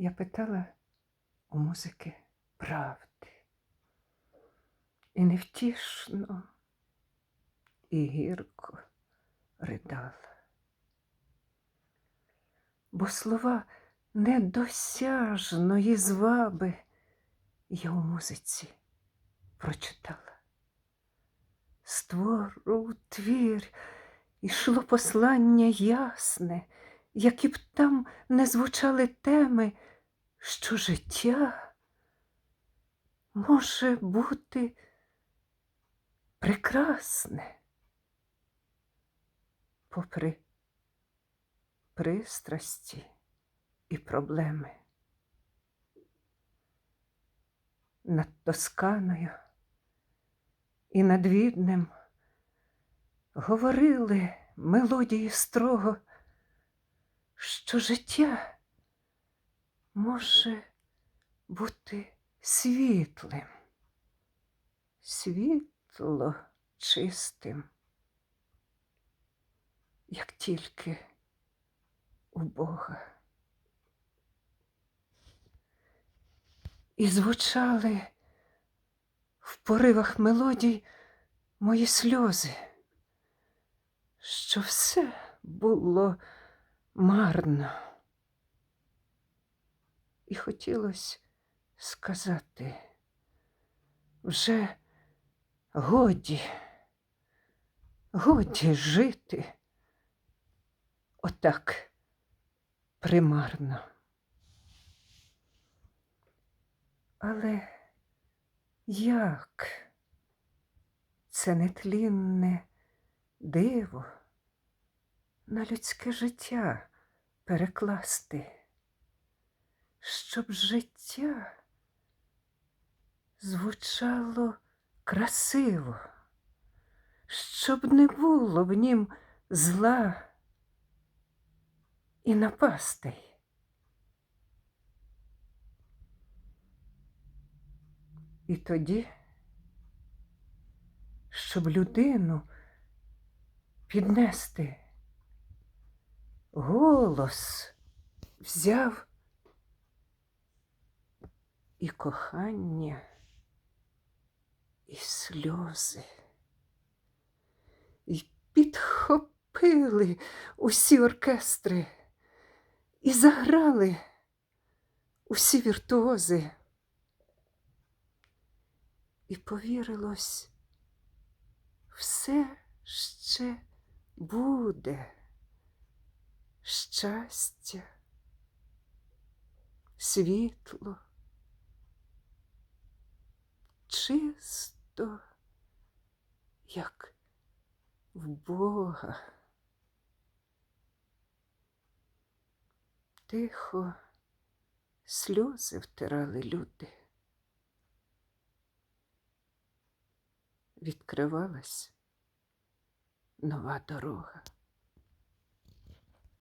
Я питала у музики правди. І невтішно, і гірко ридала. Бо слова недосяжної зваби я у музиці прочитала. З твору твір ішло послання ясне, які б там не звучали теми, що життя може бути прекрасне, попри пристрасті і проблеми. Над Тосканою і над Віднем говорили мелодії строго, що життя може бути світлим, світло чистим, як тільки у Бога. І звучали в поривах мелодій мої сльози, що все було марно. І хотілося сказати. Вже годі, годі жити. Отак примарно. Але як? Це нетлінне диво на людське життя перекласти, щоб життя звучало красиво, щоб не було в нім зла і напастей. І тоді, щоб людину піднести, голос взяв і кохання, і сльози, і підхопили усі оркестри, і заграли усі віртуози. І повірилось, все ще буде щастя, світло, чисто, як в Бога. Тихо сльози втирали люди. відкривалась нова дорога.